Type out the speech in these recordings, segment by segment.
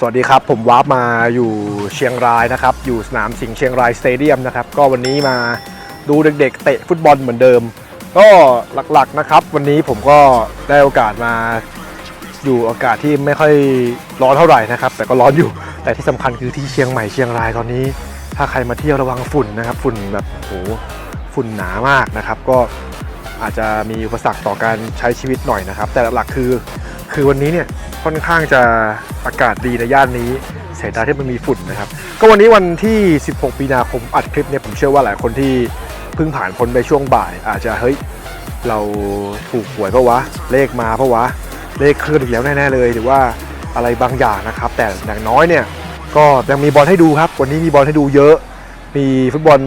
สวัสดีครับ ผมวาร์ปมาอยู่เชียงรายนะครับ อยู่สนามสิงห์เชียงรายสเตเดียมนะครับ ก็วันนี้มาดูเด็กๆ เตะฟุตบอลเหมือนเดิม ก็หลักๆนะครับ วันนี้ผมก็ได้โอกาสมาอยู่อากาศที่ไม่ค่อยร้อนเท่าไหร่นะครับ แต่ก็ร้อนอยู่ แต่ที่สำคัญคือที่เชียงใหม่เชียงรายตอนนี้ ถ้าใครมาเที่ยวระวังฝุ่นนะครับ ฝุ่นแบบโหฝุ่นหนามากนะครับ ก็อาจจะมีอุปสรรคต่อการใช้ชีวิตหน่อยนะครับ แต่หลักๆคือคือวันนี้เนี่ย ค่อนข้างจะอากาศดีในย่านนี้เสียดายที่มันมีฝุ่นนะครับ ก็วันนี้วันที่ 16 มีนาคมอัดคลิปเนี่ยผมเชื่อว่าหลายคนที่เพิ่งผ่านพ้นไปช่วงบ่าย อาจจะเฮ้ยเราถูกหวยเพราะวะ เลขมาเพราะวะ เลขเคลื่อนอีกแล้วแน่ๆเลย หรือว่าอะไรบางอย่างนะครับ แต่อย่างน้อยเนี่ยก็ยังมีบอลให้ดูครับ วันนี้มีบอลให้ดูเยอะ มีฟุตบอล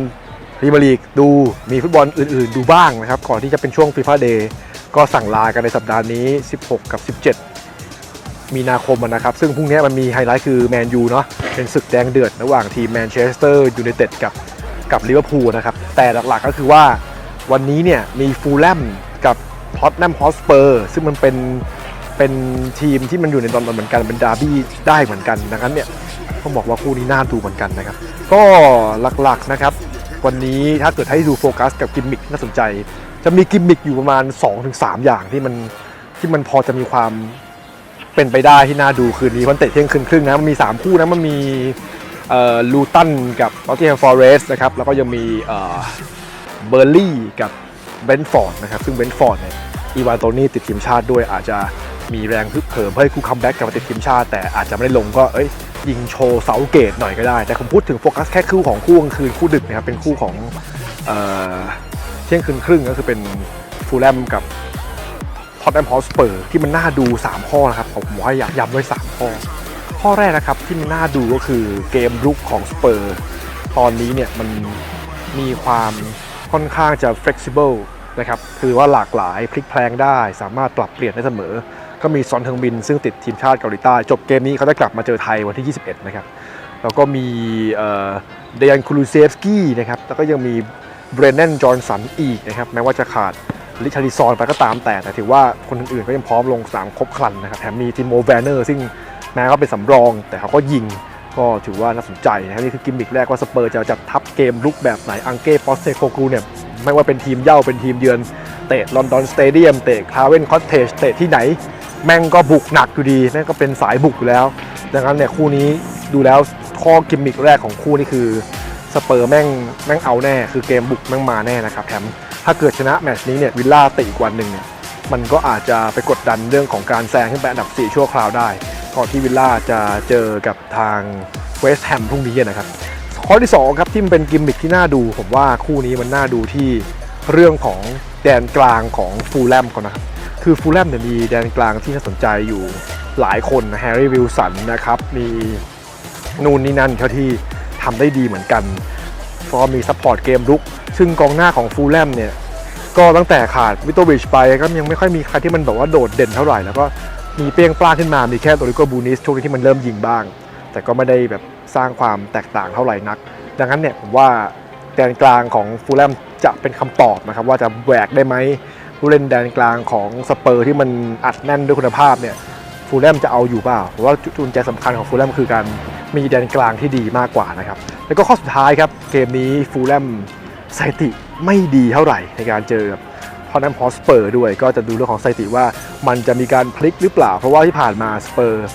พรีเมียร์ลีกดูมีฟุตบอลอื่น ๆ ดูบ้างนะครับ ก่อนที่จะเป็นช่วงฟีฟ่าเดย์ก็สั่งลากันในสัปดาห์นี้ 16 กับ 17 มีนาคมนะครับ ซึ่งพรุ่งนี้มันมีไฮไลท์คือแมนยูเนาะเป็นศึกแดงเดือดระหว่างทีมแมนเชสเตอร์ยูไนเต็ดกับกับลิเวอร์พูลนะครับ แต่หลักๆก็คือว่าวันนี้เนี่ยมีฟูลแลมกับท็อตแนมฮอสเปอร์ซึ่งมันเป็นเป็นทีมที่มันอยู่ในลอนเหมือนกันเป็นดาร์บี้ได้เหมือนกันดังนั้นเนี่ยต้องบอกว่าคู่นี้น่าดูเหมือนกันนะครับ ก็หลักๆนะครับ วันนี้ถ้าเกิดให้ดูโฟกัสกับกิมมิคน่าสนใจ จะมีกิมมิคอยู่ประมาณ 2-3 อย่างที่มันที่มันพอจะมีความ เป็นไปได้ที่น่าดูคืนนี้วันเตะเที่ยงคืนครึ่งนะมันมี 3 คู่นะมันมีลูตันกับลอตเทียมฟอเรสนะครับแล้วก็ยังมีเบอร์ลี่กับเบนฟอร์ดนะครับซึ่งเบนฟอร์ดเนี่ยอีวานโตนี่ติดทีมชาติด้วยอาจจะมีแรงฮึกเหิมเพื่อให้คู่คัมแบ็กกลับมาติดทีมชาติ แต่อาจจะไม่ได้ลงก็เอ้ยยิงโชว์เสาเกตหน่อยก็ได้ แต่ผมพูดถึงโฟกัสแค่คู่ของคู่กลางคืนคู่ดึกนะครับเป็นคู่ของเที่ยงคืนครึ่งก็คือเป็นฟูลแลมกับ ท็อตแอมฮอสเปอร์ที่มันน่าดู 3 ข้อนะครับผมว่าอยากย้ำไว้ 3 ข้อ ข้อแรกนะครับที่มันน่าดูก็คือเกมรุกของสเปอร์ตอนนี้เนี่ยมันมีความค่อนข้างจะ flexible นะครับคือว่าหลากหลายพลิกแพลงได้ สามารถปรับเปลี่ยนได้เสมอ ก็มีซอนเทิงบิน ซึ่งติดทีมชาติเกาหลีใต้ จบเกมนี้เขาจะกลับมาเจอไทยวันที่ 21 นะครับ แล้วก็มีเดยันคูลูเซฟสกี้นะครับแล้วก็ยังมีเบรนแนนจอห์นสันอีกนะครับแม้ว่าจะขาด ลิชาริซอนไปก็ตามแต่แต่ถือว่าคนอื่นๆก็ยังพร้อมลงสามครบครันนะครับแถมมีทิโมแวนเนอร์ซึ่งแม้เขาเป็นสำรอง แต่เขาก็ยิงก็ถือว่าน่าสนใจนะครับนี่คือกิมมิกแรกว่าสเปอร์จะจัดทัพเกมลุกแบบไหนอังเก้ปอสเซโคกูเนี่ยไม่ว่าเป็นทีมเย่าเป็นทีมเยือนเตะลอนดอนสเตเดียมเตะคาเวนคอตเทจเตะที่ไหน แม่งก็บุกหนักอยู่ดีแม่งก็เป็นสายบุกอยู่แล้ว ดังนั้นเนี่ยคู่นี้ดูแล้วข้อกิมมิกแรกของคู่นี่คือสเปอร์แม่งแม่งเอาแน่ คือเกมบุกแม่งมาแน่นะครับแถม ถ้าเกิดชนะแมตช์นี้เนี่ยวิลล่าติอีกวันหนึ่งเนี่ยมันก็อาจจะไปกดดันเรื่องของการแซงขึ้นไปอันดับ 4 ชั่วคราวได้ก่อนที่วิลล่าจะเจอกับทางเวสต์แฮมพรุ่งนี้นะครับข้อที่2ครับที่มันเป็นกิมมิคที่น่าดู ผมว่าคู่นี้มันน่าดูที่เรื่องของแดนกลางของฟูลแลมก่อนนะครับคือฟูลแลมเนี่ยมีแดนกลางที่น่าสนใจอยู่หลายคนแฮร์รี่วิลสันนะครับมีนูนนี่นั่นเท่าที่ทำได้ดีเหมือนกัน ก็มีซัพพอร์ตเกมรุก ซึ่งกองหน้าของฟูลแลมเนี่ยก็ตั้งแต่ขาดวิโตวิชไปก็ยังไม่ค่อยมีใครที่มันแบบว่าโดดเด่นเท่าไหร่ แล้วก็มีเปรี้ยงปลาขึ้นมา มีแค่โตริโกบูนิสช่วงนี้ที่มันเริ่มยิงบ้าง แต่ก็ไม่ได้แบบสร้างความแตกต่างเท่าไหร่นัก ดังนั้นเนี่ยผมว่าแดนกลางของฟูลแลมจะเป็นคำตอบนะครับว่าจะแหวกได้ไหมผู้เล่นแดนกลางของสเปอร์ที่มันอัดแน่นด้วยคุณภาพเนี่ยฟูลแลมจะเอาอยู่เปล่าเพราะว่าจุดใจสำคัญของฟูลแลมคือการ มีแดนกลางที่ดีมากกว่านะครับ แล้วก็ข้อสุดท้ายครับ เกมนี้ฟูลแลมสถิติไม่ดีเท่าไหร่ในการเจอกับพอนัมฮอสเปอร์ด้วยก็จะดูเรื่องของสถิติว่ามันจะมีการพลิกหรือเปล่า เพราะว่าที่ผ่านมาสเปอร์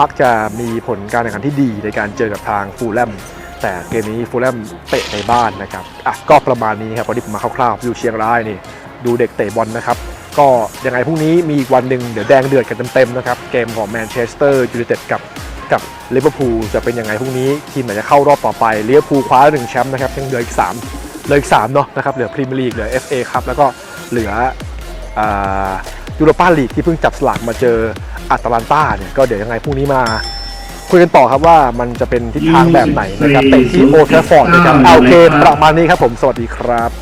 มักจะมีผลการแข่งขันที่ดีในการเจอกับทางฟูลแลมแต่เกมนี้ฟูลแลมเตะในบ้านนะครับอะก็ประมาณนี้ครับวันนี้ผมมาคร่าวๆอยู่เชียงรายนี่ดูเด็กเตะบอลนะครับ ก็ยังไงพรุ่งนี้มีอีกวันหนึ่งเดี๋ยวแดงเดือดกันเต็มๆนะครับ เกมของแมนเชสเตอร์ยูไนเต็ดกับ กับลิเวอร์พูลจะเป็นยังไงพรุ่งนี้ทีมไหนจะเข้ารอบต่อไปลิเวอร์พูลคว้าหนึ่งแชมป์นะครับยังเหลืออีก3เหลืออีก3เนาะนะครับเหลือพรีเมียร์ลีกเหลือ FA ครับแล้วก็เหลืออ่ายูโรปาลีกที่เพิ่งจับสลากมาเจออัตแลนตาเนี่ยก็เดี๋ยวยังไงพรุ่งนี้มาคุยกันต่อครับว่ามันจะเป็นทิศทางแบบไหนนะครับเตะที่โอลด์แทรฟฟอร์ดนะครับเอาโอเคประมาณนี้ครับผมสวัสดีครับ